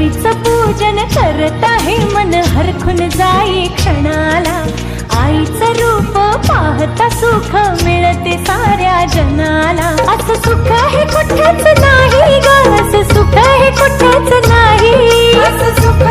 गौरीच पूजन करत आहे मन हरखून जाई क्षणाला. आईचं रूप पाहता सुख मिळते साऱ्या जनाला. असं सुख हे कुठेच नाही ग असं सुख हे कुठेच नाही. असं सुख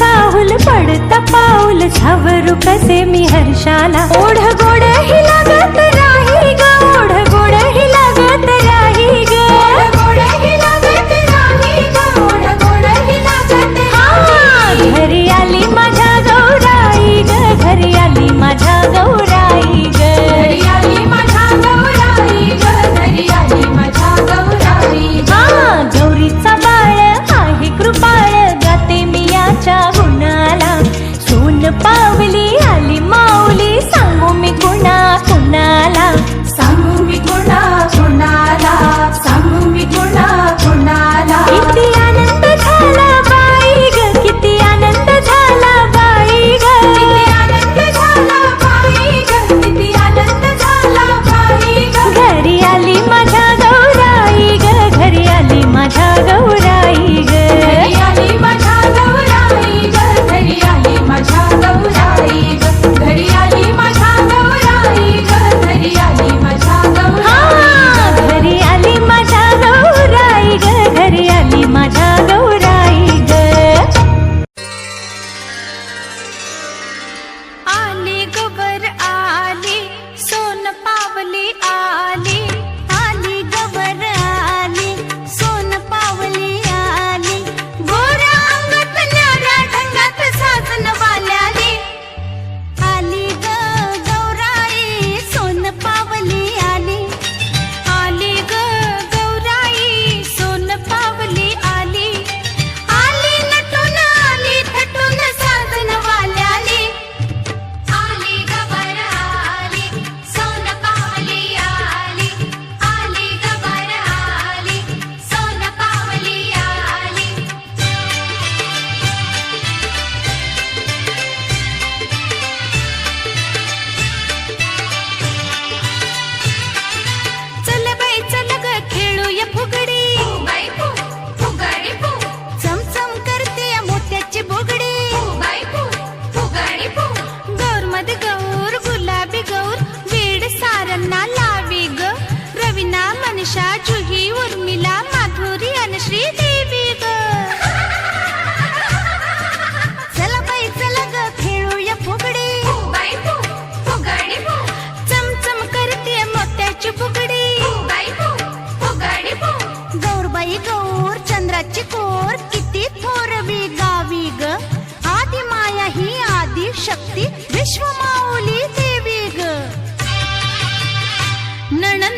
पाहुल पडता पाऊल. छावरू कसे मी हर्षाला? ओढ गोड हिला गात राही गा ओढ गोड हिला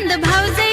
नंद भाऊजई